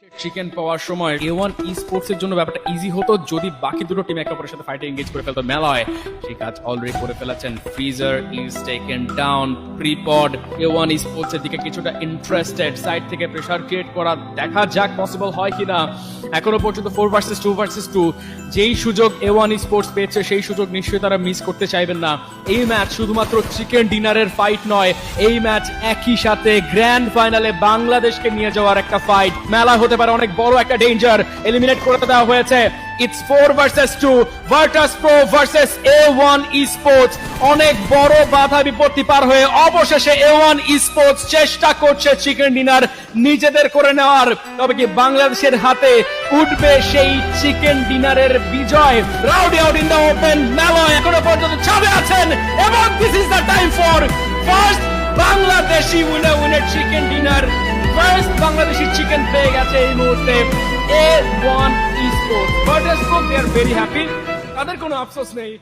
Chicken পাওয়ার সময় এ one esports এর জন্য ব্যাপারটা ইজি হতো। যদি বাকি দুটো টিম একে অপরের সাথে ফাইটে এঙ্গেজ করে ফেলতো, মেলায়। সেই কাজ অলরেডি করে ফেলেছেন। Freezer is taken down prepped A one esports এর দিকে কিছুটা ইন্টারেস্টেড সাইড থেকে প্রেসার ক্রিয়েট করা দেখা যাক পসিবল হয় কিনা। এখনও পর্যন্ত four versus two versus two যেই সুযোগ এ ওয়ান স্পোর্টস পেয়েছে, সেই সুযোগ নিশ্চয়ই তারা মিস করতে চাইবেন না। এই ম্যাচ শুধুমাত্র চিকেন ডিনারের ফাইট নয়, এই ম্যাচ একই সাথে গ্র্যান্ড ফাইনালে বাংলাদেশকে নিয়ে যাওয়ার একটা ফাইট মেলা হতে পারে অনেক বড় একটা ডেঞ্জার এলিমিনেট করে দেওয়া হয়েছে। It's four versus two Virtus pro versus A one sports অনেক বড় বাধা বিপত্তি পার হয়ে অবশেষে এ ওয়ান স্পোর্টস চেষ্টা করছে চিকেন ডিনার নিজেদের করে নেওয়ার। তবে কি বাংলাদেশের হাতে উঠবে সেই চিকেন ডিনারের বিজয়? Rowdy out in the open মেলায় এখনও পর্যন্ত ছাড়ে আছেন। এবং this is the time for first Bangladeshi winner winner chicken dinner Bangladeshi chicken পেয়ে গেছে এই মুহূর্তে A one sports but they are very happy তাদের কোনো আফসোস নেই।